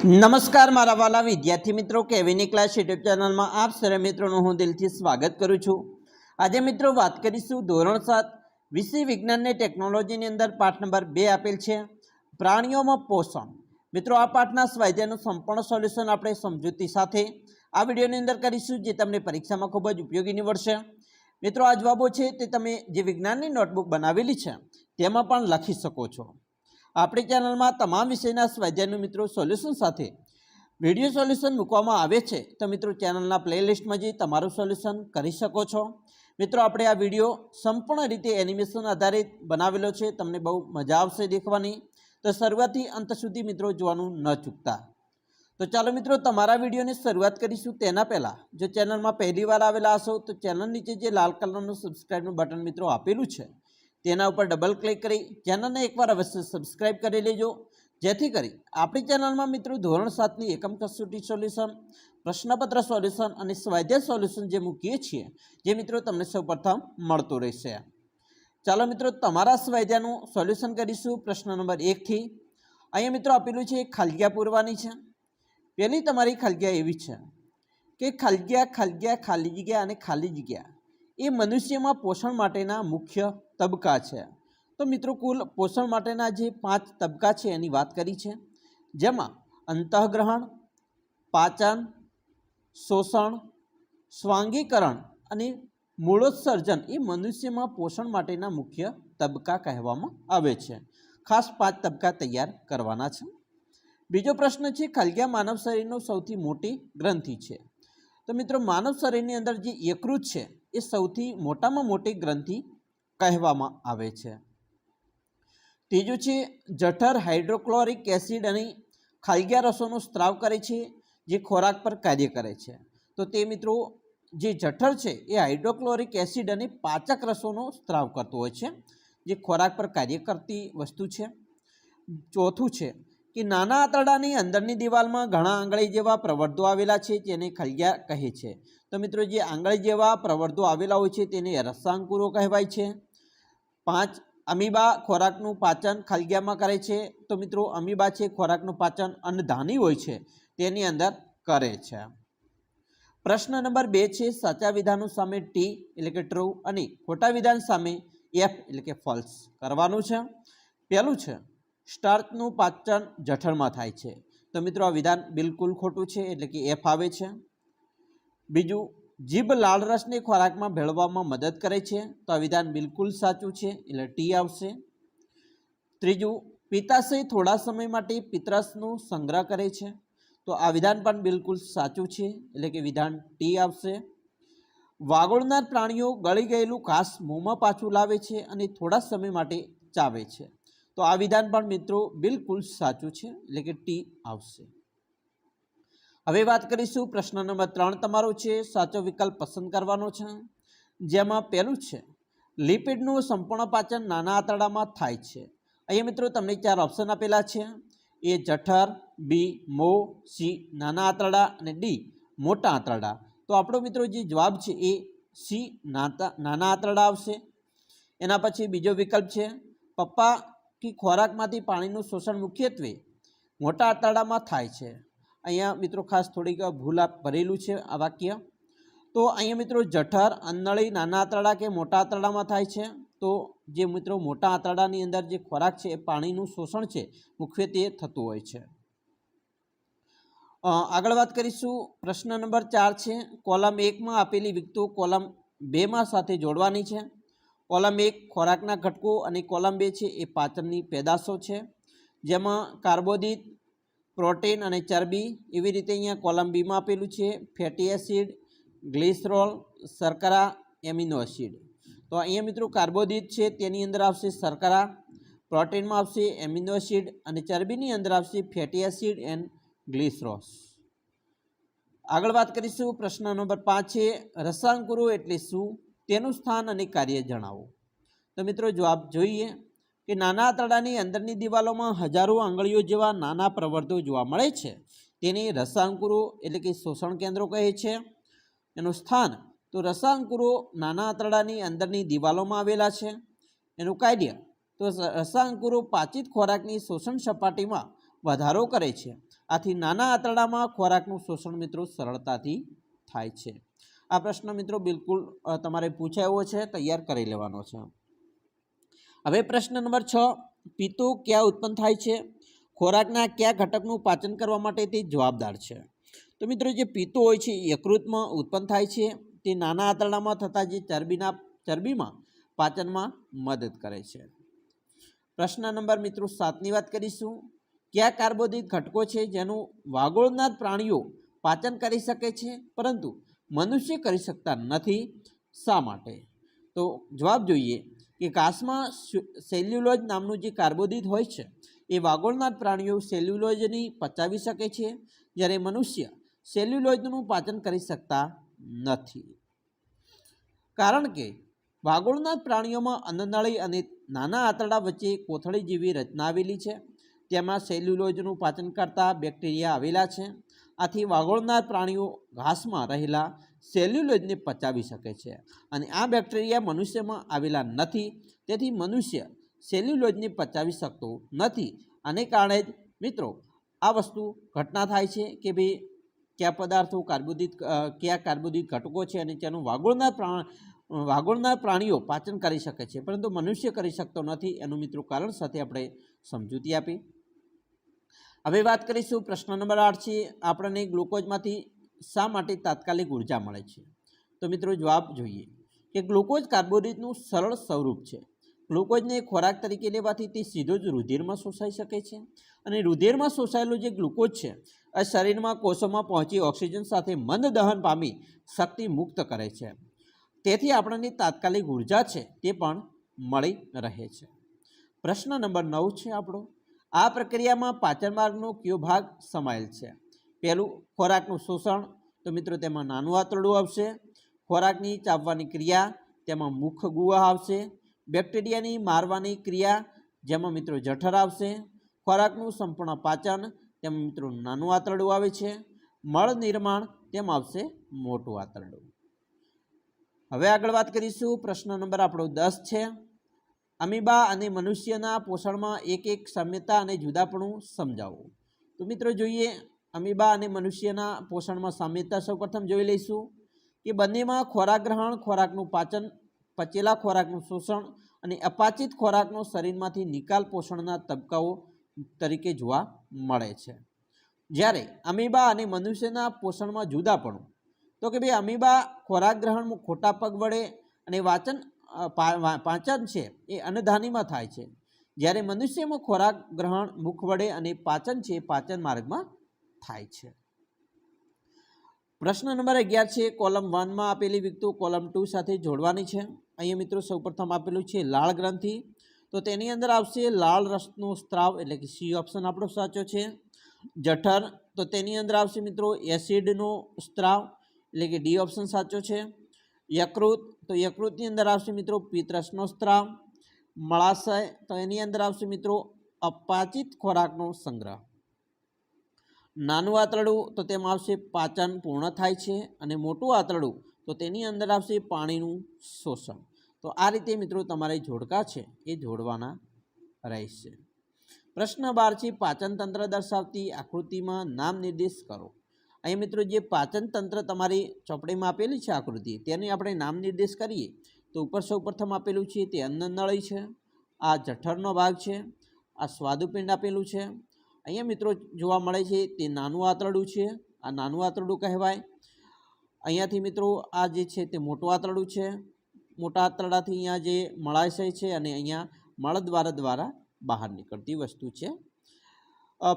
નમસ્કાર મારા વાલા વિદ્યાર્થી મિત્રો કેવીની ક્લાસ યુટ્યુબ ચેનલમાં આપ સર્વે મિત્રોનું હું દિલથી સ્વાગત કરું છું. આજે મિત્રો વાત કરીશું ધોરણ સાત, વિષય વિજ્ઞાન અને ટેકનોલોજીની અંદર પાઠ નંબર બે આપેલ છે, પ્રાણીઓમાં પોષણ. મિત્રો આ પાઠના સ્વાધ્યાયનું સંપૂર્ણ સોલ્યુશન આપણે સમજૂતી સાથે આ વિડીયોની અંદર કરીશું જે તમને પરીક્ષામાં ખૂબ જ ઉપયોગી નીવડશે મિત્રો આ જવાબો છે તે તમે જે વિજ્ઞાનની નોટબુક બનાવેલી છે તેમાં પણ લખી શકો છો. આપણી ચેનલમાં તમામ વિષયના સ્વાધ્યાયનું મિત્રો સોલ્યુશન સાથે વીડિયો સોલ્યુશન મૂકવામાં આવે છે, તો મિત્રો ચેનલના પ્લેલિસ્ટમાં જઈ તમારું સોલ્યુશન કરી શકો છો. મિત્રો, આપણે આ વીડિયો સંપૂર્ણ રીતે એનિમેશન આધારિત બનાવેલો છે, તમને બહુ મજા આવશે દેખવાની. તો શરૂઆતથી અંત સુધી મિત્રો જોવાનું ન ચૂકતા. તો ચાલો મિત્રો, તમારા વિડીયોની શરૂઆત કરીશું. તેના પહેલાં, જો ચેનલમાં પહેલી વાર આવેલા હશો, તો ચેનલ નીચે જે લાલ કલરનું સબસ્ક્રાઈબનું બટન મિત્રો આપેલું છે તેના ઉપર ડબલ ક્લિક કરી ચેનલને એકવાર અવશ્ય સબસ્ક્રાઇબ કરી લેજો. જેથી કરી આપણી ચેનલમાં મિત્રો ધોરણ સાતની એકમ કસોટી સોલ્યુશન પ્રશ્નપત્ર સોલ્યુશન અને સ્વાધ્યાય સોલ્યુશન જે મૂકીએ છીએ, જે મિત્રો તમને સૌપ્રથમ મળતું રહેશે. ચાલો મિત્રો તમારા સ્વાધ્યાયનું સોલ્યુશન કરીશું. પ્રશ્ન નંબર એકથી અહીંયા મિત્રો આપેલું છે, ખાલગ્યા પૂરવાની છે. પહેલી તમારી ખાલગ્યા એવી છે કે ખાલગ્યા ખાલગ્યા, ખાલી જગ્યા અને ખાલી જગ્યા એ મનુષ્યમાં પોષણ માટેના મુખ્ય તબક્કા છે. તો મિત્રો, કુલ પોષણ માટેના જે પાંચ તબક્કા છે એની વાત કરી છે. જેમાં અંતઃગ્રહણ, પાચન, શોષણ, સ્વાંગીકરણ અને મૂળોત્સર્જન એ મનુષ્યમાં પોષણ માટેના મુખ્ય તબક્કા કહેવામાં આવે છે. ખાસ પાંચ તબક્કા તૈયાર કરવાના છે. બીજો પ્રશ્ન છે ખલગ્યા માનવ શરીરનો સૌથી મોટી ગ્રંથિ છે. તો મિત્રો, માનવ શરીરની અંદર જે યકૃત છે, એ સૌથી મોટામાં મોટી ગ્રંથિ કહેવામાં આવે છે. ત્રીજું છે, જઠર હાઇડ્રોક્લોરિક એસિડ અને ખાલગ્યા રસોનો સ્ત્રાવ કરે છે, જે ખોરાક પર કાર્ય કરે છે. તો તે મિત્રો, જે જઠર છે, એ હાઇડ્રોક્લોરિક એસિડ અને પાચક રસોનો સ્ત્રાવ કરતો હોય છે, જે ખોરાક પર કાર્ય કરતી વસ્તુ છે. ચોથું છે કે, નાના આંતરડાની અંદરની દિવાલમાં ઘણા આંગળી જેવા પ્રવર્ધો આવેલા છે, જેને ખલગ્યા કહે છે. તો મિત્રો, જે આંગળી જેવા પ્રવર્ધો આવેલા હોય છે, તેને રસાંકુરો કહેવાય છે. પાંચ અમીબા ખોરાકનું પાચન ખલગ્યામાં કરે છે. તો મિત્રો, અમીબા છે ખોરાકનું પાચન અન્નધાની હોય છે, તેની અંદર કરે છે. પ્રશ્ન નંબર બે છે, સાચા વિધાનો સામે ટી એટલે કે ટ્રુ અને ખોટા વિધાન સામે એફ એટલે કે ફોલ્સ કરવાનું છે. પહેલું છે સ્ટાર્ચનું પાચન જઠરમાં થાય છે. તો મિત્રો, આ વિધાન બિલકુલ ખોટું છે એટલે કે એફ આવે છે. બીજું જીભ લાલ રસને ખોરાકમાં ભેળવામાં મદદ કરે છે, તો આ વિધાન બિલકુલ સાચું છે, એટલે ટી આવશે. ત્રીજું પિત્તાશય થોડા સમય માટે પિત્તરસનું સંગ્રહ કરે છે, તો આ વિધાન પણ બિલકુલ સાચું છે, એટલે કે વિધાન ટી આવશે. વાગોળનાર પ્રાણીઓ ગળી ગયેલું ઘાસ મોંમાં પાછું લાવે છે અને થોડા સમય માટે ચાવે છે. તો આ વિધાન પણ મિત્રો બિલકુલ સાચું છે, એટલે કે ટી આવશે. હવે વાત કરીશું પ્રશ્ન નંબર ત્રણ તમારો છે, સાચો વિકલ્પ પસંદ કરવાનો છે. જેમાં પહેલું છે, લિપિડનું સંપૂર્ણ પાચન નાના આંતરડામાં થાય છે. અહીંયા મિત્રો તમને ચાર ઓપ્શન આપેલા છે. એ જઠર, બી, મો, સી, નાના આંતરડા અને ડી, મોટા આંતરડા. તો આપણો મિત્રો જે જવાબ છે એ સી, નાતા, નાના આંતરડા આવશે. એના પછી બીજો વિકલ્પ છે, પપ્પા કે ખોરાકમાંથી પાણીનું શોષણ મુખ્યત્વે મોટા આંતરડામાં થાય છે. અહીંયા મિત્રો ખાસ થોડીક ભૂલ ભરેલું છે આ વાક્ય. તો અહીંયા મિત્રો જઠર, અન્નળી, નાના આંતરડા કે મોટા આંતરડામાં થાય છે. તો જે મિત્રો મોટા આંતરડાની અંદર જે ખોરાક છે એ પાણીનું શોષણ છે મુખ્યત્વે થતું હોય છે. આગળ વાત કરીશું. પ્રશ્ન નંબર ચાર છે, કોલમ એકમાં આપેલી વિગતો કોલમ બેમાં સાથે જોડવાની છે. કોલમ એક ખોરાકના ઘટકો અને કોલમ બે છે એ પાચનની પેદાશો છે. જેમાં કાર્બોદિત પ્રોટીન અને ચરબી એવી રીતે અહીંયા કોલમ બીમાં આપેલું છે. ફેટી એસિડ, ગ્લિસરોલ, શર્કરા, એમિનો એસિડ. તો અહીંયા મિત્રો કાર્બોદિત છે, તેની અંદર આવશે શર્કરા, પ્રોટીનમાં આવશે એમિનો એસિડ અને ચરબીની અંદર આવશે ફેટી એસિડ એન્ડ ગ્લિસરોસ આગળ વાત કરીશું પ્રશ્ન નંબર પાંચ છે, રસાંકુરો એટલે શું? તેનું સ્થાન અને કાર્ય જણાવો. તો મિત્રો જવાબ જોઈએ. કે નાના આંતરડાની અંદરની દિવાલોમાં હજારો આંગળીઓ જેવા નાના પ્રવર્તો જોવા મળે છે. તેને રસાંકુરો એટલે કે શોષણ કેન્દ્રો કહે છે. એનું સ્થાન તો રસાંકુરો નાના આંતરડાની અંદરની દિવાલોમાં આવેલા છે. એનું કાર્ય તો રસાંકુરો પાચિત ખોરાકની શોષણ સપાટીમાં વધારો કરે છે. આથી નાના આંતરડામાં ખોરાકનું શોષણ મિત્રો સરળતાથી થાય છે. આ પ્રશ્ન મિત્રો બિલકુલ તમારે પૂછાયો છે, તૈયાર કરી લેવાનો છે. હવે પ્રશ્ન નંબર છ, પિત્તો ક્યાં ઉત્પન્ન થાય છે? ખોરાકના કયા ઘટકનું પાચન કરવા માટે તે જવાબદાર છે? તો મિત્રો, જે પિત્તો હોય છે યકૃતમાં ઉત્પન્ન થાય છે. તે નાના આંતરડામાં થતા જે ચરબીના, ચરબીમાં પાચનમાં મદદ કરે છે. પ્રશ્ન નંબર મિત્રો, સાતની વાત કરીશું. કયા કાર્બોદિત ઘટકો છે જેનું વાગોળના પ્રાણીઓ પાચન કરી શકે છે, પરંતુ મનુષ્ય કરી શકતા નથી? શા માટે? તો જવાબ જોઈએ. કે ઘાસમાં સેલ્યુલોજ નામનું જે કાર્બોદિત હોય છે, એ વાગોળનાર પ્રાણીઓ સેલ્યુલોજની પચાવી શકે છે, જ્યારે મનુષ્ય સેલ્યુલોજનું પાચન કરી શકતા નથી. કારણ કે વાગોળનાર પ્રાણીઓમાં અન્નનળી અને નાના આંતરડા વચ્ચે કોથળી જેવી રચના આવેલી છે તેમાં સેલ્યુલોજનું પાચન કરતા બેક્ટેરિયા આવેલા છે. આથી વાગોળનાર પ્રાણીઓ ઘાસમાં રહેલા સેલ્યુલોજને પચાવી શકે છે અને આ બેક્ટેરિયા મનુષ્યમાં આવેલા નથી. તેથી મનુષ્ય સેલ્યુલોજને પચાવી શકતો નથી. આને કારણે જ મિત્રો, આ વસ્તુ ઘટના થાય છે કે ભાઈ કયા પદાર્થો કાર્બોદિત કયા કાર્બોદિત ઘટકો છે અને તેનું વાગોળના પ્રાણ વાગોળના પ્રાણીઓ પાચન કરી શકે છે. પરંતુ મનુષ્ય કરી શકતો નથી. એનું મિત્રો કારણ સાથે આપણે સમજૂતી આપી. હવે વાત કરીશું પ્રશ્ન નંબર આઠ છે. આપણને ગ્લુકોઝમાંથી શા માટે તાત્કાલિક ઊર્જા મળે છે? તો મિત્રો જવાબ જોઈએ કે ગ્લુકોઝ કાર્બોદિતનું સરળ સ્વરૂપ છે. ગ્લુકોઝને ખોરાક તરીકે લેવાથી તે સીધો જ રુધિરમાં શોષાઈ શકે છે અને રુધિરમાં શોષાયેલું જે ગ્લુકોઝ છે, એ શરીરમાં કોષોમાં પહોંચી ઓક્સિજન સાથે મંદ દહન પામી શક્તિ મુક્ત કરે છે. તેથી આપણને તાત્કાલિક ઊર્જા છે તે પણ મળી રહે છે. પ્રશ્ન નંબર નવ છે આપણો. આ પ્રક્રિયામાં પાચન માર્ગનો કયો ભાગ સમાયેલ છે? પહેલું ખોરાકનું શોષણ, તો મિત્રો તેમાં નાનું આંતરડું આવશે. ખોરાકની ચાવવાની ક્રિયા, તેમાં મુખ ગુવા આવશે. બેક્ટેરિયાની મારવાની ક્રિયા, જેમાં મિત્રો જઠર આવશે. ખોરાકનું સંપૂર્ણ પાચન, તેમાં મિત્રો નાનું આંતરડું આવે છે. મળ નિર્માણ, તેમાં આવશે મોટું આંતરડું. હવે આગળ વાત કરીશું, પ્રશ્ન નંબર આપણો દસ છે. અમીબા અને મનુષ્યના પોષણમાં એક એક સામ્યતા અને જુદાપણું સમજાવો. તો મિત્રો જોઈએ અમીબા અને મનુષ્યના પોષણમાં સામ્યતા સૌપ્રથમ જોઈ લઈશું કે બંનેમાં ખોરાક ગ્રહણ, ખોરાકનું પાચન, પચેલા ખોરાકનું શોષણ અને અપાચિત ખોરાકનો શરીરમાંથી નિકાલ પોષણના તબક્કાઓ તરીકે જોવા મળે છે. જ્યારે અમીબા અને મનુષ્યના પોષણમાં જુદા પણ તો કે ભાઈ અમીબા ખોરાક ગ્રહણ ખોટા પગ વડે અને વાચન પાચન છે એ અન્નધાનીમાં થાય છે. જ્યારે મનુષ્યમાં ખોરાક ગ્રહણ મુખ વડે અને પાચન છે પાચન માર્ગમાં થાય છે. પ્રશ્ન નંબર અગિયાર છે, કોલમ વનમાં આપેલી વિગતો કોલમ ટુ સાથે જોડવાની છે. અહીંયા મિત્રો સૌપ્રથમ આપેલું છે લાળ ગ્રંથિ. તો તેની અંદર આવશે લાળ રસનો સ્ત્રાવ એટલે કે સી ઓપ્શન આપણો સાચો છે. જઠર, તો તેની અંદર આવશે મિત્રો એસિડનો સ્ત્રાવ એટલે કે ડી ઓપ્શન સાચો છે. યકૃત, તો યકૃતની અંદર આવશે મિત્રો પિત્તરસનો સ્ત્રાવ. મળાશય, તો એની અંદર આવશે મિત્રો અપાચિત ખોરાકનો સંગ્રહ. નાનું આંતરડું તો તેમાં આવશે પાચન પૂર્ણ થાય છે અને મોટું આંતરડું તો તેની અંદર આવશે પાણીનું શોષણ. તો આ રીતે મિત્રો તમારે જોડકા છે એ જોડવાના રહેશે. પ્રશ્ન બાર છે, પાચન તંત્ર દર્શાવતી આકૃતિમાં નામ નિર્દેશ કરો. અહીં મિત્રો જે પાચન તંત્ર તમારી ચોપડીમાં આપેલી છે આકૃતિ, તેની આપણે નામ નિર્દેશ કરીએ. તો ઉપર સૌ પ્રથમ આપેલું છે તે અન્નનળી છે, આ જઠરનો ભાગ છે, આ સ્વાદુપિંડ આપેલું છે અહીંયા મિત્રો જોવા મળે છે તે નાનું આંતરડું છે. આ નાનું આંતરડું કહેવાય. અહીંયાથી મિત્રો આ જે છે તે મોટું આંતરડું છે. મોટા આંતરડાથી અહીંયા જે મળાશય છે અને અહીંયા મળદ્વાર દ્વારા બહાર નીકળતી વસ્તુ છે.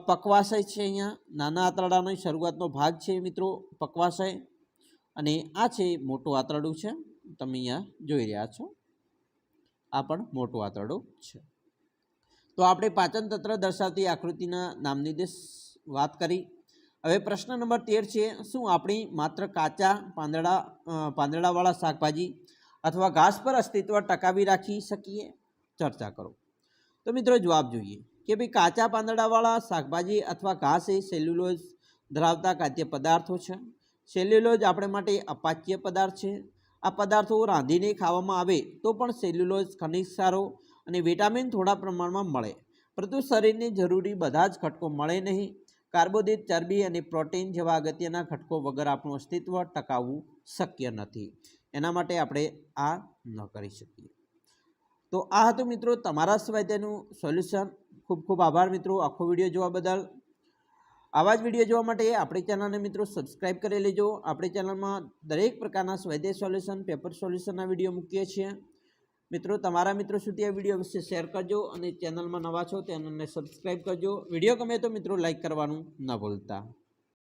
પકવાશય છે અહીંયા. નાના આંતરડાનો શરૂઆતનો ભાગ છે મિત્રો પકવાશય. અને આ છે મોટું આંતરડું છે. તમે અહીંયા જોઈ રહ્યા છો. આ પણ મોટું આંતરડું છે. તો આપણે પાચન તંત્ર દર્શાવતી આકૃતિના નામની દેશ વાત કરી. હવે પ્રશ્ન નંબર તેર છે, શું આપણી માત્ર કાચા પાંદડા પાંદડાવાળા શાકભાજી અથવા ઘાસ પર અસ્તિત્વ ટકાવી રાખી શકીએ? ચર્ચા કરો. તો મિત્રો જવાબ જોઈએ કે ભાઈ કાચા પાંદડાવાળા શાકભાજી અથવા ઘાસ એ સેલ્યુલોઝ ધરાવતા ખાદ્ય પદાર્થો છે. સેલ્યુલોઝ આપણે માટે અપાચ્ય પદાર્થ છે. આ પદાર્થો રાંધીને ખાવામાં આવે તો પણ સેલ્યુલોઝ ખનિજ સારો અને વિટામિન થોડા પ્રમાણમાં મળે. પરંતુ શરીરને જરૂરી બધા જ ઘટકો મળે નહીં. કાર્બોદિત ચરબી અને પ્રોટીન જેવા અગત્યના ઘટકો વગર આપણું અસ્તિત્વ ટકાવવું શક્ય નથી. એના માટે આપણે આ ન કરી શકીએ. તો આ હતું મિત્રો તમારા સ્વાધ્યાયનું સોલ્યુશન. ખૂબ ખૂબ આભાર મિત્રો. આખો વીડિયો જોવા બદલ. આવા જ વીડિયો જોવા માટે આપણી ચેનલને મિત્રો સબસ્ક્રાઇબ કરી લેજો. આપણી ચેનલમાં દરેક પ્રકારના સ્વાધ્યાય સોલ્યુશન, પેપર સોલ્યુશનના વીડિયો મૂકીએ છીએ. મિત્રો, તમારા મિત્રો સુધી આ વીડિયો વિશે શેર કરજો અને ચેનલમાં નવા છો ચેનલને સબસ્ક્રાઈબ કરજો. વીડિયો ગમે તો મિત્રો લાઈક કરવાનું ન ભૂલતા.